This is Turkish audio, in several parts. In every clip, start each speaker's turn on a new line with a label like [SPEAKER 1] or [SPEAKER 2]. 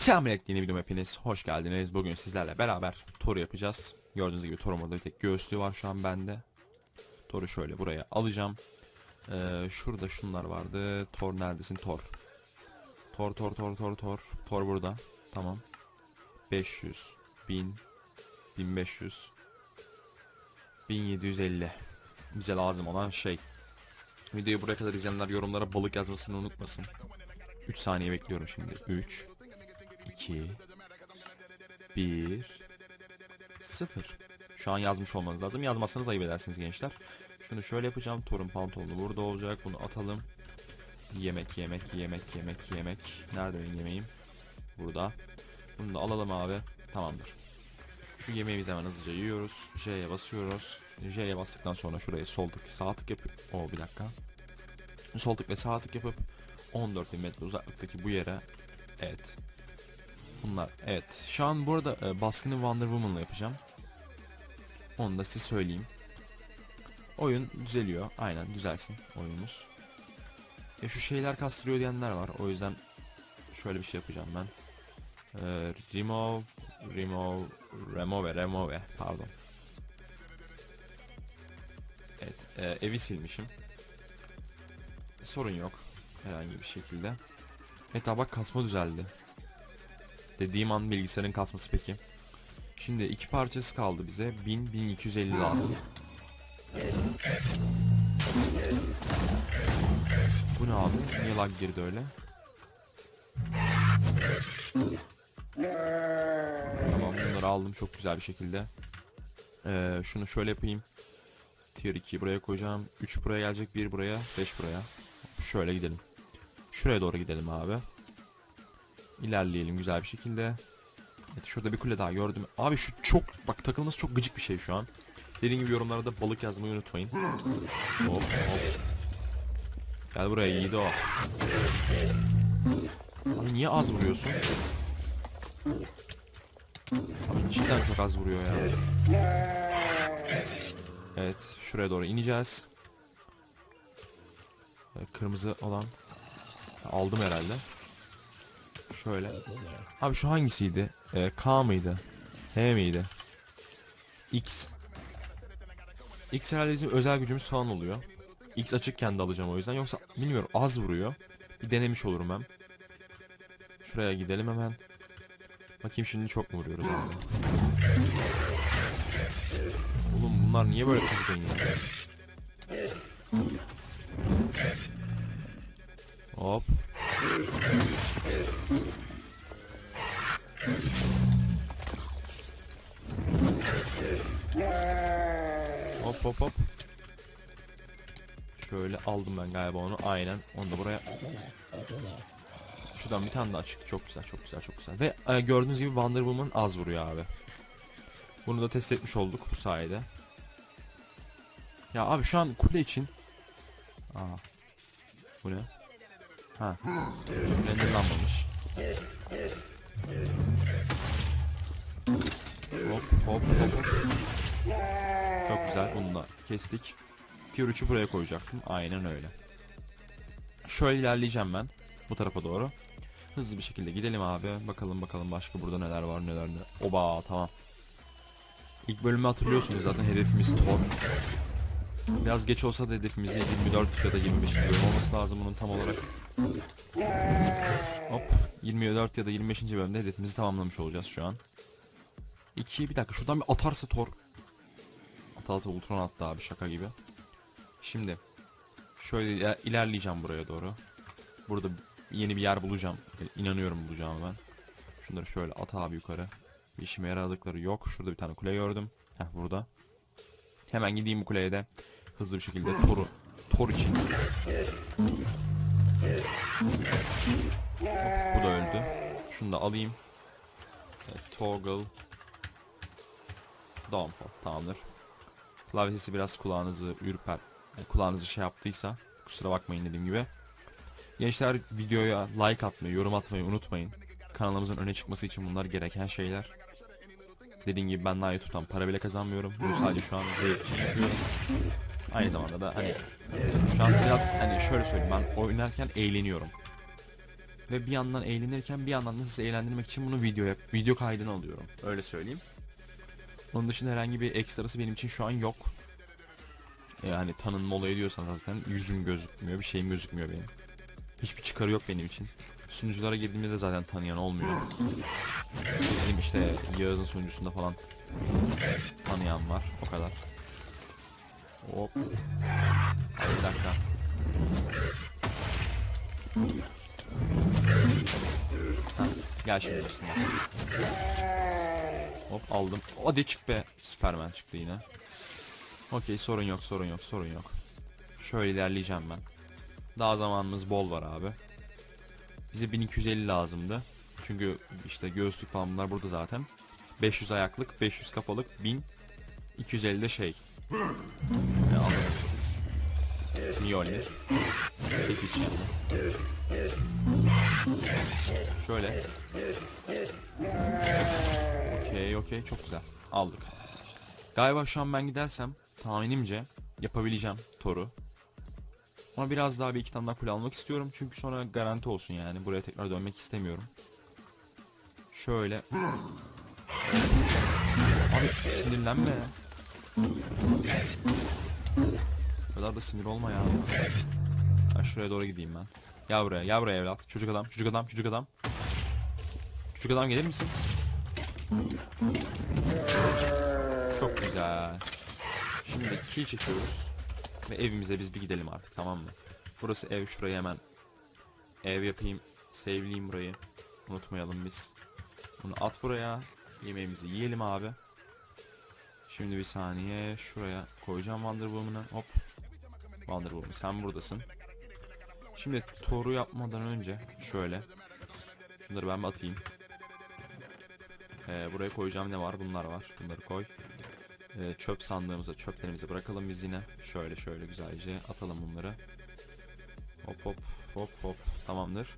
[SPEAKER 1] Selamünaleyküm yeni videoma hepiniz hoş geldiniz. Bugün sizlerle beraber Thor'u yapacağız. Gördüğünüz gibi Thor'un burada bir tek göğüslüğü var şu an bende. Thor'u şöyle buraya alacağım. Ee, şurada şunlar vardı. Thor neredesin Thor? Thor Thor Thor Thor Thor. Thor burada. Tamam. 500 1000 1500 1750 bize lazım olan şey. Videoyu buraya kadar izleyenler yorumlara balık yazmasını unutmasın. 3 saniye bekliyorum şimdi. 3 2 1 0 Şu an yazmış olmanız lazım. Yazmazsanız ayıp edersiniz gençler. Şunu şöyle yapacağım. Torun pantolonu burada olacak. Bunu atalım. Yemek, yemek, yemek, yemek, yemek. Nerede benim yemeğim? Burada. Bunu da alalım abi. Tamamdır. Şu yemeğimizi hemen hızlıca yiyoruz. J'ye basıyoruz. J'ye bastıktan sonra şuraya sol tık sağ tık yapıp o bir dakika. Sol tık ve sağ tık yapıp 14 bin metre uzaklıktaki bu yere evet. Bunlar evet. Şu an bu arada e, baskını Wonder Woman'la yapacağım. Onu da size söyleyeyim. Oyun düzeliyor. Aynen düzelsin oyunumuz. Ya şu şeyler kastırıyor diyenler var. O yüzden şöyle bir şey yapacağım ben. Ee, remove, remove, remove, remove, pardon. Evet, e, evi silmişim. Sorun yok herhangi bir şekilde. Evet ha bak kasma düzeldi. Dediğim an bilgisayarın kasması peki. Şimdi iki parçası kaldı bize. 1000 1250 lazım. Bu ne abi? Niye lag girdi öyle? Tamam bunları aldım çok güzel bir şekilde. Ee, şunu şöyle yapayım. Tier 2'yi buraya koyacağım. 3 buraya gelecek, 1 buraya, 5 buraya. Şöyle gidelim. Şuraya doğru gidelim abi. İlerleyelim güzel bir şekilde. Evet şurada bir kule daha gördüm. Abi şu çok bak takılması çok gıcık bir şey şu an. Dediğim gibi yorumlarda balık yazmayı unutmayın. Hop hop. Gel buraya yiğidi o. Abi niye az vuruyorsun? Abi cidden çok az vuruyor ya. Evet şuraya doğru ineceğiz. Kırmızı olan aldım herhalde. Şöyle. Abi şu hangisiydi? Ee, K mıydı? H miydi? X. X herhalde bizim özel gücümüz falan oluyor. X açıkken de alacağım o yüzden. Yoksa bilmiyorum az vuruyor. Bir denemiş olurum hem. Şuraya gidelim hemen. Bakayım şimdi çok mu vuruyoruz abi? Oğlum bunlar niye böyle kızgın ya? Hop. Hop hop. Şöyle aldım ben galiba onu. Aynen. Onu da buraya. Şuradan bir tane daha çıktı. Çok güzel, çok güzel, çok güzel. Ve e, gördüğünüz gibi Wonder Woman az vuruyor abi. Bunu da test etmiş olduk bu sayede. Ya abi şu an kule için. Aa. Bu ne? Ha. Renderlanmamış. Hop hop hop hop. Çok güzel bunu da kestik. Tier 3'ü buraya koyacaktım. Aynen öyle. Şöyle ilerleyeceğim ben. Bu tarafa doğru. Hızlı bir şekilde gidelim abi. Bakalım bakalım başka burada neler var neler ne. Oba tamam. İlk bölümü hatırlıyorsunuz zaten hedefimiz Thor. Biraz geç olsa da hedefimiz 24 ya da 25 bölüm olması lazım bunun tam olarak. Hop 24 ya da 25. bölümde hedefimizi tamamlamış olacağız şu an. 2 bir dakika şuradan bir atarsa Thor. Ata ata Ultron attı abi şaka gibi. Şimdi şöyle iler- ilerleyeceğim buraya doğru. Burada yeni bir yer bulacağım. İnanıyorum bulacağım ben. Şunları şöyle at abi yukarı. Bir işime yaradıkları yok. Şurada bir tane kule gördüm. Heh burada. Hemen gideyim bu kuleye de hızlı bir şekilde Thor'u Thor için. Bu da öldü. Şunu da alayım. Evet, toggle. Downfall. Tamamdır. Klavye sesi biraz kulağınızı ürper. kulağınızı şey yaptıysa kusura bakmayın dediğim gibi. Gençler videoya like atmayı, yorum atmayı unutmayın. Kanalımızın öne çıkması için bunlar gereken şeyler. Dediğim gibi ben daha tutan para bile kazanmıyorum. Bunu sadece şu an zevk. Aynı zamanda da hani şu an biraz hani şöyle söyleyeyim ben oynarken eğleniyorum. Ve bir yandan eğlenirken bir yandan da sizi eğlendirmek için bunu video yap video kaydını alıyorum. Öyle söyleyeyim. Onun dışında herhangi bir ekstrası benim için şu an yok. Yani tanınma olayı diyorsan zaten yüzüm gözükmüyor, bir şeyim gözükmüyor benim. Hiçbir çıkarı yok benim için. Sunuculara girdiğimde de zaten tanıyan olmuyor. Bizim işte Yağız'ın sunucusunda falan tanıyan var. O kadar. Hop. Hadi bir dakika. Heh, gel şimdi dostum. Hop aldım. Hadi çık be. Superman çıktı yine. Okey sorun yok sorun yok sorun yok. Şöyle ilerleyeceğim ben. Daha zamanımız bol var abi. Bize 1250 lazımdı. Çünkü işte göğüslük falan bunlar burada zaten. 500 ayaklık, 500 kafalık, 1000, 250 de şey. Ne anlamak siz. Mjolnir. Tek içi. Şöyle. Okey okey çok güzel. Aldık. Galiba şu an ben gidersem tahminimce yapabileceğim Thor'u. Ama biraz daha bir iki tane daha kule almak istiyorum. Çünkü sonra garanti olsun yani. Buraya tekrar dönmek istemiyorum. Şöyle. Abi sinirlenme. O kadar da sinir olma ya. Ben şuraya doğru gideyim ben. Gel buraya, gel buraya evlat. Çocuk adam, çocuk adam, çocuk adam. Çocuk adam gelir misin? Çok güzel. Şimdi kill çekiyoruz. Ve evimize biz bir gidelim artık tamam mı? Burası ev şuraya hemen. Ev yapayım. Save'leyeyim burayı. Unutmayalım biz. Bunu at buraya. Yemeğimizi yiyelim abi. Şimdi bir saniye şuraya koyacağım Wonder Woman'ı. Hop. Wonder Woman sen buradasın. Şimdi Thor'u yapmadan önce şöyle. Şunları ben atayım. Ee, buraya koyacağım ne var? Bunlar var. Bunları koy. Ee, çöp sandığımıza çöplerimizi bırakalım biz yine. Şöyle şöyle güzelce atalım bunları. Hop hop hop hop tamamdır.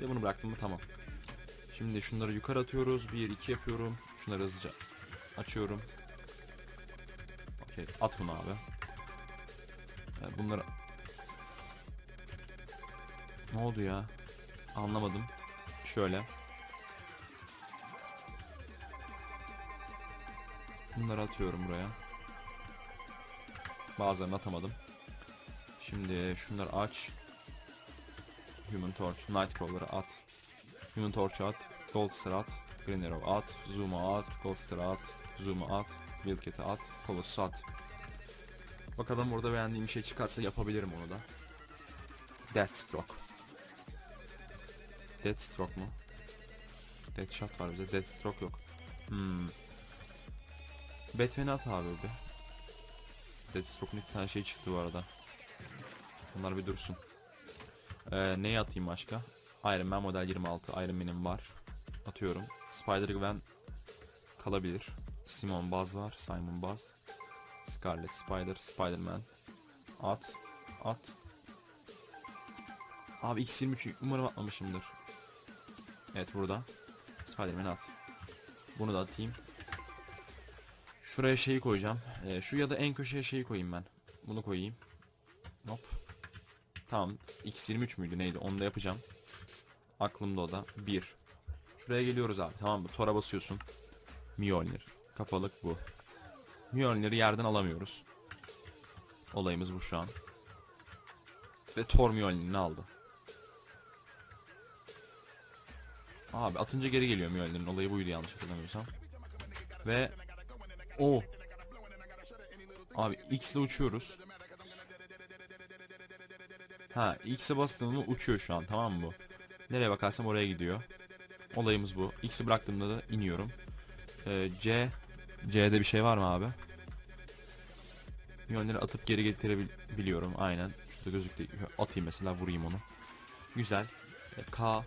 [SPEAKER 1] Ve bunu bıraktım mı tamam. Şimdi şunları yukarı atıyoruz. 1 2 yapıyorum. Şunları hızlıca açıyorum. Okey at bunu abi. Ee, bunları Ne oldu ya? Anlamadım. Şöyle. Bunları atıyorum buraya. Bazılarını atamadım. Şimdi şunları aç. Human Torch, Nightcrawler'ı at. Human Torch'u at. Goldstar at. Green Arrow at. Zoom'u at. Goldstar at. Zoom'u at. Wildcat'i at. Colossus'u at. Bakalım burada beğendiğim bir şey çıkarsa yapabilirim onu da. Deathstroke. Deathstroke mu? Deathshot var bize. Deathstroke yok. Hmm. Batman'i at abi be. Deathstroke'un iki tane şey çıktı bu arada. Bunlar bir dursun. Ee, neyi atayım başka? Iron Man model 26 Iron Man'im var. Atıyorum. Spider-Gwen kalabilir. Simon Buzz var. Simon Buzz. Scarlet Spider, Spider-Man. At. At. Abi X23 umarım atmamışımdır. Evet burada. Spider-Man at. Bunu da atayım. Şuraya şeyi koyacağım. Ee, şu ya da en köşeye şeyi koyayım ben. Bunu koyayım. Hop. Tamam. X23 müydü neydi? Onu da yapacağım. Aklımda o da. 1. Şuraya geliyoruz abi tamam mı? Tora basıyorsun. Mjolnir. Kafalık bu. Mjolnir'i yerden alamıyoruz. Olayımız bu şu an. Ve Thor Mjolnir'ini aldı. Abi atınca geri geliyor Mjolnir'in olayı buydu yanlış hatırlamıyorsam. Ve o Abi X ile uçuyoruz. Ha X'e bastığımda uçuyor şu an tamam mı bu? Nereye bakarsam oraya gidiyor. Olayımız bu. X'i bıraktığımda da iniyorum. Ee, C C'de bir şey var mı abi? Yönleri atıp geri getirebiliyorum aynen. Şurada gözüktü. Atayım mesela vurayım onu. Güzel. Ee, K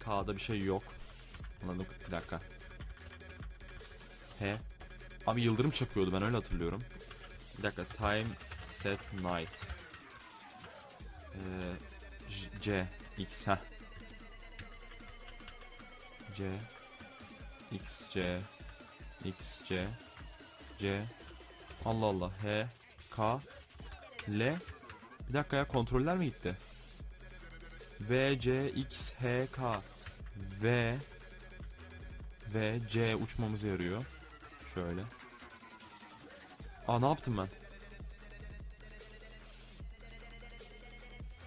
[SPEAKER 1] K'da bir şey yok. Anladım. Bir dakika. H. Abi yıldırım çakıyordu ben öyle hatırlıyorum. Bir dakika. Time set night. Ee, C X ha. C X C X C C Allah Allah H K L Bir dakika ya kontroller mi gitti? V, C, X, H, K. V. V, C uçmamıza yarıyor. Şöyle. Aa ne yaptım ben?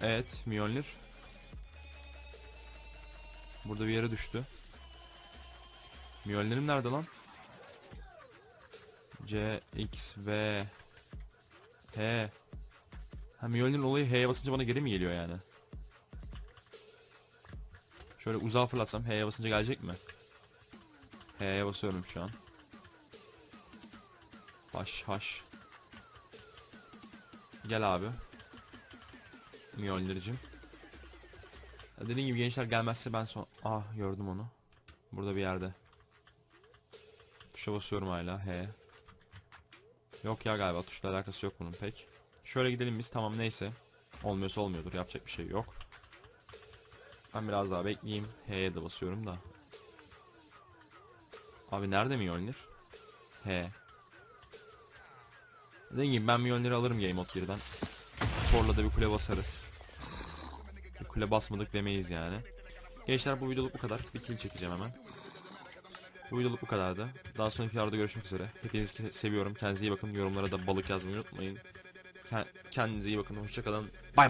[SPEAKER 1] Evet, Mjolnir. Burada bir yere düştü. Mjolnir'im nerede lan? C, X, V, H. Ha Mjolnir'in olayı H'ye basınca bana geri mi geliyor yani? Şöyle uzağa fırlatsam H'ye basınca gelecek mi? H'ye basıyorum şu an. Haş haş. Gel abi. Mjolnir'cim. Dediğim gibi gençler gelmezse ben son... Ah gördüm onu. Burada bir yerde. Tuşa basıyorum hala. H. Yok ya galiba tuşla alakası yok bunun pek. Şöyle gidelim biz tamam neyse. Olmuyorsa olmuyordur yapacak bir şey yok. Ben biraz daha bekleyeyim. H'ye de basıyorum da. Abi nerede Mjolnir? H. Dediğim gibi ben Mjolnir'i alırım Game Mode 1'den. Thor'la da bir kule basarız. Bir kule basmadık demeyiz yani. Gençler bu videoluk bu kadar. Bir kill çekeceğim hemen. Bu videoluk bu kadardı. Daha sonraki videolarda görüşmek üzere. Hepinizi seviyorum. Kendinize iyi bakın. Yorumlara da balık yazmayı unutmayın. Ke- Kendinize iyi bakın. Hoşçakalın. Bye.